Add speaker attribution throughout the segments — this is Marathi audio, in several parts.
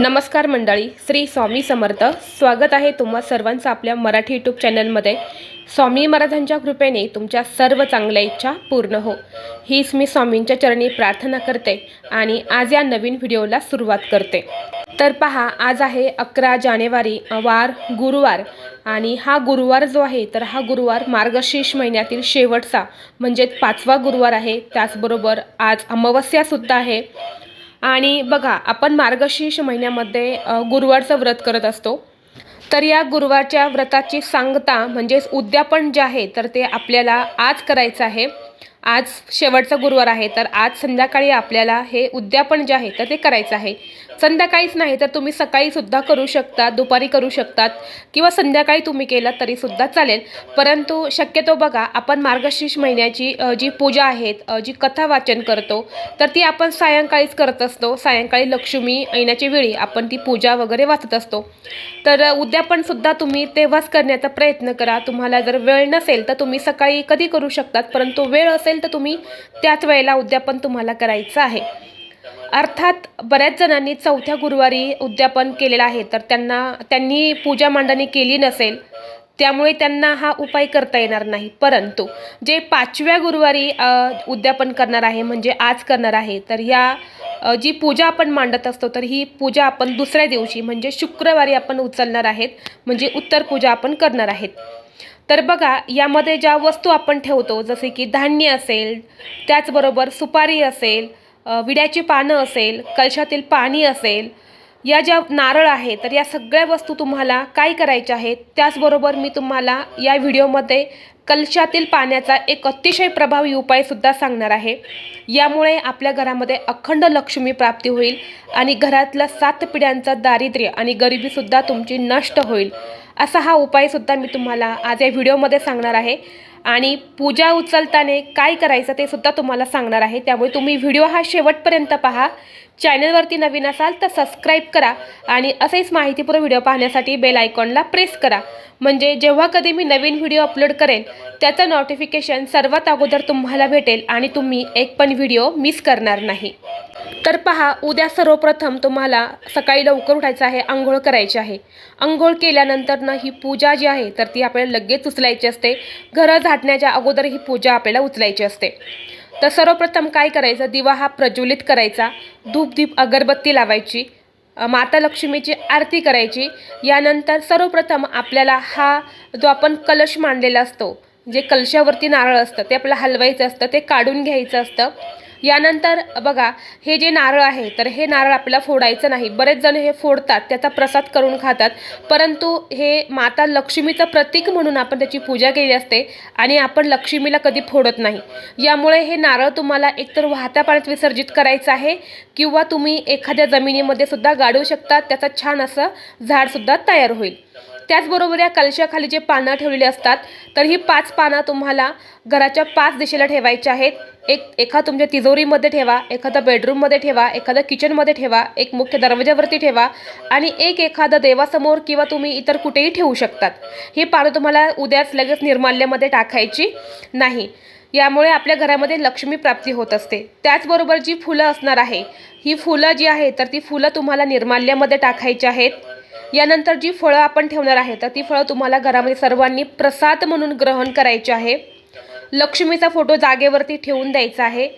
Speaker 1: नमस्कार मंडळी श्री स्वामी समर्थ. स्वागत आहे तुम्हा सर्वांचं आपल्या मराठी यूट्यूब चॅनलमध्ये स्वामी महाराजांच्या कृपेने तुमच्या सर्व चांगल्या इच्छा पूर्ण हो. हीच मी स्वामींच्या चरणी प्रार्थना करते आणि आज या नवीन व्हिडिओला सुरुवात करते. तर पहा आज आहे अकरा जानेवारी वार गुरुवार. आणि हा गुरुवार जो आहे तर हा गुरुवार मार्गशीर्ष महिन्यातील शेवटचा म्हणजेच पाचवा गुरुवार आहे. त्याचबरोबर आज अमावस्यासुद्धा आहे. आणि बघा आपण मार्गशीर्ष महिन्यामध्ये गुरुवारचं व्रत करत असतो. तर या गुरुवारच्या व्रताची सांगता म्हणजेच उद्यापन जे आहे तर ते आपल्याला आज करायचं आहे. आज शेवटचा गुरुवार आहे तर आज संध्याकाळी आपल्याला हे उद्यापन जे आहे तर ते करायचं आहे. संध्याकाळीच नाही तर तुम्ही सकाळीसुद्धा करू शकता दुपारी करू शकतात किंवा संध्याकाळी तुम्ही केलं तरीसुद्धा चालेल. परंतु शक्यतो बघा आपण मार्गशीर्ष महिन्याची जी पूजा आहेत जी कथा वाचन करतो तर ती आपण सायंकाळीच करत असतो. सायंकाळी लक्ष्मी येण्याच्या वेळी आपण ती पूजा वगैरे वाचत असतो. तर अ, उद्यापनसुद्धा तुम्ही तेव्हाच करण्याचा प्रयत्न करा. तुम्हाला जर वेळ नसेल तर तुम्ही सकाळी कधी करू शकतात परंतु वेळ असेल तर तुम्ही त्याच वेळेला उद्यापन तुम्हाला करायचं आहे. अर्थात बऱ्याच जणांनी चौथ्या गुरुवारी उद्यापन केलेलं आहे तर त्यांना त्यांनी पूजा मांडणी केली नसेल त्यामुळे त्यांना हा उपाय करता येणार नाही. परंतु जे पाचव्या गुरुवारी उद्यापन करणार आहे म्हणजे आज करणार आहे तर या जी पूजा आपण मांडत असतो तर ही पूजा आपण दुसऱ्या दिवशी म्हणजे शुक्रवारी आपण उचलणार आहेत म्हणजे उत्तर पूजा आपण करणार आहेत. तर बघा यामध्ये ज्या वस्तू आपण ठेवतो जसे की धान्य असेल त्याचबरोबर सुपारी असेल विड्याची पानं असेल कलशातील पाणी असेल या ज्या नारळ आहे तर या सगळ्या वस्तू तुम्हाला काय करायच्या आहेत त्याचबरोबर मी तुम्हाला या व्हिडिओमध्ये कलशातील पाण्याचा एक अतिशय प्रभावी उपायसुद्धा सांगणार आहे. यामुळे आपल्या घरामध्ये अखंड लक्ष्मी प्राप्ती होईल आणि घरातला सात पिढ्यांचं दारिद्र्य आणि गरिबीसुद्धा तुमची नष्ट होईल. असा हा उपायसुद्धा मी तुम्हाला आज या व्हिडिओमध्ये सांगणार आहे. आणि पूजा उचलताना काय करायचं ते सुद्धा तुम्हाला सांगणार आहे. त्यामुळे तुम्ही व्हिडिओ हा शेवटपर्यंत पहा. चॅनलवरती नवीन असाल तर सबस्क्राईब करा आणि असेच माहितीपूर्ण व्हिडिओ पाहण्यासाठी बेल आयकॉनला प्रेस करा. म्हणजे जेव्हा कधी मी नवीन व्हिडिओ अपलोड करेन त्याचं नोटिफिकेशन सर्वात अगोदर तुम्हाला भेटेल आणि तुम्ही एक पण व्हिडिओ मिस करणार नाही. तर पहा उद्या सर्वप्रथम तुम्हाला सकाळी लवकर उठायचं आहे आंघोळ करायची आहे. आंघोळ केल्यानंतर ना ही पूजा जी आहे तर ती आपल्याला लगेच उचलायची असते. घरं झाडण्याच्या अगोदर ही पूजा आपल्याला उचलायची असते. तर सर्वप्रथम काय करायचं? दिवा हा प्रज्वलित करायचा. धूपधीप अगरबत्ती लावायची. माता लक्ष्मीची आरती करायची. यानंतर सर्वप्रथम आपल्याला हा जो आपण कलश मांडलेला असतो जे कलशावरती नारळ असतं ते आपल्याला हलवायचं असतं ते काढून घ्यायचं असतं. यानंतर बघा हे जे नारळ आहे तर हे नारळ आपल्याला फोडायचं नाही. बरेच जण हे फोडतात त्याचा प्रसाद करून खातात. परंतु हे माता लक्ष्मीचं प्रतीक म्हणून आपण त्याची पूजा केली असते आणि आपण लक्ष्मीला कधी फोडत नाही. यामुळे हे नारळ तुम्हाला एकतर वाहत्या पाण्यात विसर्जित करायचं आहे किंवा तुम्ही एखाद्या जमिनीमध्ये सुद्धा गाडू शकता त्याचं छान असं झाडसुद्धा तयार होईल. त्याचबरोबर या कलशाखाली जे पानं ठेवलेली असतात तर ही पाच पानं तुम्हाला घराच्या पाच दिशेला ठेवायची आहेत. एक एखा तुमच्या तिजोरीमध्ये ठेवा एखादा बेडरूममध्ये ठेवा एखादा किचनमध्ये ठेवा एक मुख्य दरवाजावरती ठेवा आणि एक एखादं देवासमोर किंवा तुम्ही इतर कुठेही ठेवू शकतात. ही पानं तुम्हाला उद्याच लगेच निर्माल्यामध्ये टाकायची नाही. यामुळे आपल्या घरामध्ये लक्ष्मी प्राप्ती होत असते. त्याचबरोबर जी फुलं असणार आहे ही फुलं जी आहे तर ती फुलं तुम्हाला निर्माल्यामध्ये टाकायची आहेत. यानंतर जी फळं आपण ठेवणार आहे तर ती फळं तुम्हाला घरामध्ये सर्वांनी प्रसाद म्हणून ग्रहण करायची आहे. लक्ष्मीचा फोटो जागेवरती ठेवून द्यायचा आहे.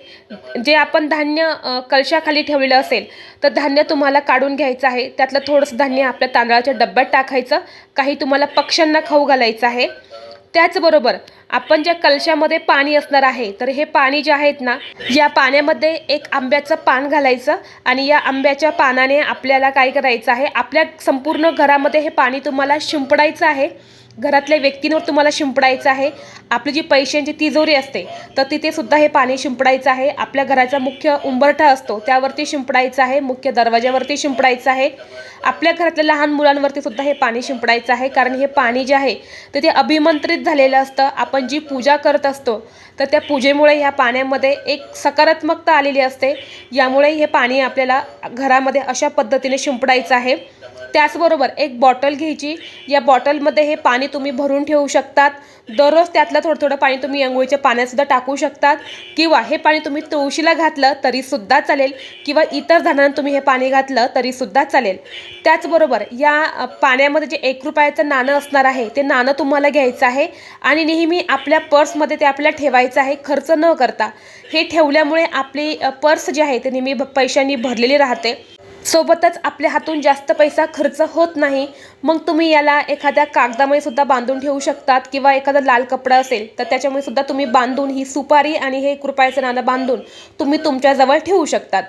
Speaker 1: जे आपण धान्य कलशाखाली ठेवलेलं असेल तर धान्य तुम्हाला काढून घ्यायचं आहे. त्यातलं थोडंसं धान्य आपल्या तांदळाच्या डब्यात टाकायचं. काही तुम्हाला पक्ष्यांना खाऊ घालायचं आहे. त्याचबरोबर आपण ज्या कलशामध्ये पाणी असणार आहे तर हे पाणी जे आहेत ना या पाण्यामध्ये एक आंब्याचं पान घालायचं आणि या आंब्याच्या पानाने आपल्याला काय करायचं आहे आपल्या संपूर्ण घरामध्ये हे पाणी तुम्हाला शिंपडायचं आहे. घरातल्या व्यक्तींवर तुम्हाला शिंपडायचं आहे. आपली जी पैशांची तिजोरी असते तर तिथे सुद्धा हे पाणी शिंपडायचं आहे. आपल्या घराचा मुख्य उंबरठा असतो त्यावरती शिंपडायचं आहे. मुख्य दरवाज्यावरती शिंपडायचं आहे. आपल्या घरातल्या लहान मुलांवरती सुद्धा हे पाणी शिंपडायचं आहे कारण हे पाणी जे आहे तर ते अभिमंत्रित झालेलं असतं. आपण जी पूजा करत असतो तर त्या पूजेमुळे ह्या पाण्यामध्ये एक सकारात्मकता आलेली असते. यामुळे हे पाणी आपल्याला घरामध्ये अशा पद्धतीने शिंपडायचं आहे. त्याचबरोबर एक बॉटल घ्यायची. या बॉटलमध्ये हे पाणी तुम्ही भरून ठेवू शकतात. दररोज त्यातलं थोडं थोडं पाणी तुम्ही अंघोळीच्या पाण्यातसुद्धा टाकू शकतात. किंवा हे पाणी तुम्ही तुळशीला घातलं तरीसुद्धा चालेल. किंवा इतर झाडांना तुम्ही हे पाणी घातलं तरीसुद्धा चालेल. त्याचबरोबर या पाण्यामध्ये जे एक रुपयाचं नाणं असणार आहे ते नाणं तुम्हाला घ्यायचं आहे. आणि नेहमी आपल्या पर्समध्ये ते आपल्याला ठेवायचं आहे. खर्च न करता. हे ठेवल्यामुळे आपली पर्स जी आहे ते नेहमी पैशांनी भरलेली राहते. सोबतच आपल्या हातून जास्त पैसा खर्च होत नाही मग तुम्ही याला एखाद्या कागदामध्ये सुद्धा बांधून ठेवू शकतात किंवा एखादा लाल कपडा असेल तर त्याच्यामुळे सुद्धा तुम्ही बांधून ही सुपारी आणि हे एक रुपयाचं नाणं बांधून तुम्ही तुमच्याजवळ ठेवू शकतात.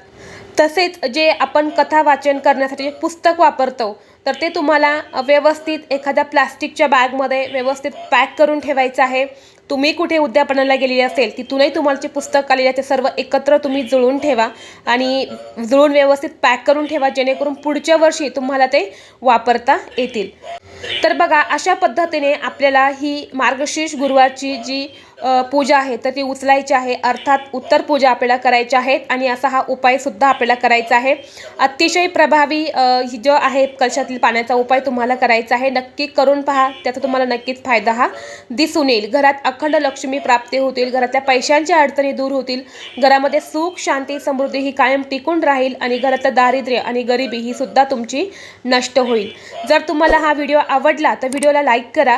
Speaker 1: तसेच जे आपण कथा वाचन करण्यासाठी जे पुस्तक वापरतो तर ते तुम्हाला व्यवस्थित एखाद्या प्लास्टिकच्या बॅगमध्ये व्यवस्थित पॅक करून ठेवायचं आहे. तुम्ही कुठे उद्यापनाला गेलेली असेल तिथूनही तुम्हाला जे पुस्तक आलेले ते सर्व एकत्र तुम्ही जुळून ठेवा आणि जुळून व्यवस्थित पॅक करून ठेवा जेणेकरून पुढच्या वर्षी तुम्हाला ते वापरता येतील. तर बघा अशा पद्धतीने आपल्याला ही मार्गशीर्ष गुरुवारची जी पूजा आहे तर ती उचलायची आहे. अर्थात उत्तर पूजा आपल्याला करायची आहेत आणि असा हा उपायसुद्धा आपल्याला करायचा आहे. अतिशय प्रभावी ही जो आहे कलशातील पाण्याचा उपाय तुम्हाला करायचा आहे. नक्की करून पहा त्याचा तुम्हाला नक्कीच फायदा हा दिसून येईल. घरात अखंड लक्ष्मी प्राप्ती होतील घरातल्या पैशांच्या अडचणी दूर होतील घरामध्ये सुख शांती समृद्धी ही कायम टिकून राहील आणि घरातलं दारिद्र्य आणि गरिबी ही सुद्धा तुमची नष्ट होईल. जर तुम्हाला हा व्हिडिओ आवडला तर व्हिडिओला लाईक करा